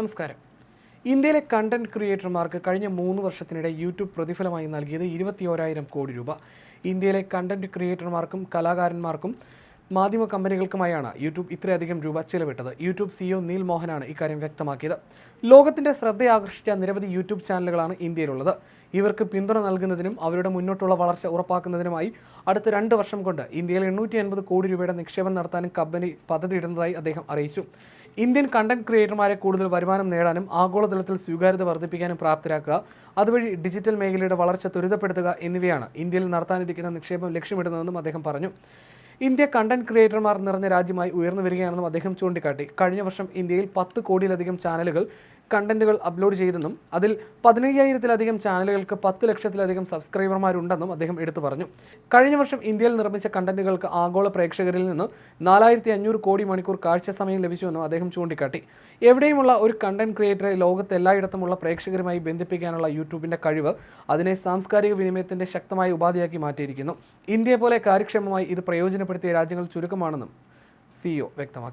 നമസ്കാരം. ഇന്ത്യയിലെ കണ്ടന്റ് ക്രിയേറ്റർമാർക്ക് കഴിഞ്ഞ മൂന്ന് വർഷത്തിനിടെ യൂട്യൂബ് പ്രതിഫലമായി നൽകിയത് ഇരുപത്തിയോരായിരം കോടി രൂപ. ഇന്ത്യയിലെ കണ്ടന്റ് ക്രിയേറ്റർമാർക്കും കലാകാരന്മാർക്കും മാധ്യമ കമ്പനികൾക്കുമായാണ് യൂട്യൂബ് ഇത്രയധികം രൂപ ചിലവിട്ടത്. യൂട്യൂബ് സിഇഒ നീൽ മോഹനാണ് ഇക്കാര്യം വ്യക്തമാക്കിയത്. ലോകത്തിന്റെ ശ്രദ്ധയാകർഷിച്ച നിരവധി യൂട്യൂബ് ചാനലുകളാണ് ഇന്ത്യയിലുള്ളത്. ഇവർക്ക് പിന്തുണ നൽകുന്നതിനും അവരുടെ മുന്നോട്ടുള്ള വളർച്ച ഉറപ്പാക്കുന്നതിനുമായി അടുത്ത രണ്ട് വർഷം കൊണ്ട് ഇന്ത്യയിൽ എണ്ണൂറ്റി അൻപത് കോടി രൂപയുടെ നിക്ഷേപം നടത്താനും കമ്പനി പദ്ധതിയിടുന്നതായി അദ്ദേഹം അറിയിച്ചു. ഇന്ത്യൻ കണ്ടന്റ് ക്രിയേറ്റർമാരെ കൂടുതൽ വരുമാനം നേടാനും ആഗോളതലത്തിൽ സ്വീകാര്യത വർദ്ധിപ്പിക്കാനും പ്രാപ്തരാക്കുക അതുവഴി ഡിജിറ്റൽ മേഖലയുടെ വളർച്ച ത്വരിതപ്പെടുത്തുക എന്നിവയാണ് ഇന്ത്യയിൽ നടത്താനിരിക്കുന്ന നിക്ഷേപം ലക്ഷ്യമിടുന്നതെന്നും അദ്ദേഹം പറഞ്ഞു. ഇന്ത്യ കണ്ടന്റ് ക്രിയേറ്റർമാർ നിറഞ്ഞ രാജ്യമായി ഉയർന്നു വരികയാണെന്നും അദ്ദേഹം ചൂണ്ടിക്കാട്ടി. കഴിഞ്ഞ വർഷം ഇന്ത്യയിൽ പത്ത് കോടിയിലധികം ചാനലുകൾ കണ്ടന്റുകൾ അപ്ലോഡ് ചെയ്തെന്നും അതിൽ പതിനയ്യായിരത്തിലധികം ചാനലുകൾക്ക് പത്ത് ലക്ഷത്തിലധികം സബ്സ്ക്രൈബർമാരുണ്ടെന്നും അദ്ദേഹം എടുത്തു പറഞ്ഞു. കഴിഞ്ഞ വർഷം ഇന്ത്യയിൽ നിർമ്മിച്ച കണ്ടന്റുകൾക്ക് ആഗോള പ്രേക്ഷകരിൽ നിന്ന് നാലായിരത്തി അഞ്ഞൂറ് കോടി മണിക്കൂർ കാഴ്ച സമയം ലഭിച്ചുവെന്നും അദ്ദേഹം ചൂണ്ടിക്കാട്ടി. എവിടെയുമുള്ള ഒരു കണ്ടന്റ് ക്രിയേറ്ററെ ലോകത്ത് എല്ലായിടത്തുമുള്ള പ്രേക്ഷകരുമായി ബന്ധിപ്പിക്കാനുള്ള യൂട്യൂബിന്റെ കഴിവ് അതിനെ സാംസ്കാരിക വിനിമയത്തിന്റെ ശക്തമായ ഉപാധിയാക്കി മാറ്റിയിരിക്കുന്നു. ഇന്ത്യയെ പോലെ കാര്യക്ഷമമായി ഇത് പ്രയോജനപ്പെടുത്തിയ രാജ്യങ്ങൾ ചുരുക്കമാണെന്നും സിഇഒ വ്യക്തമാക്കി.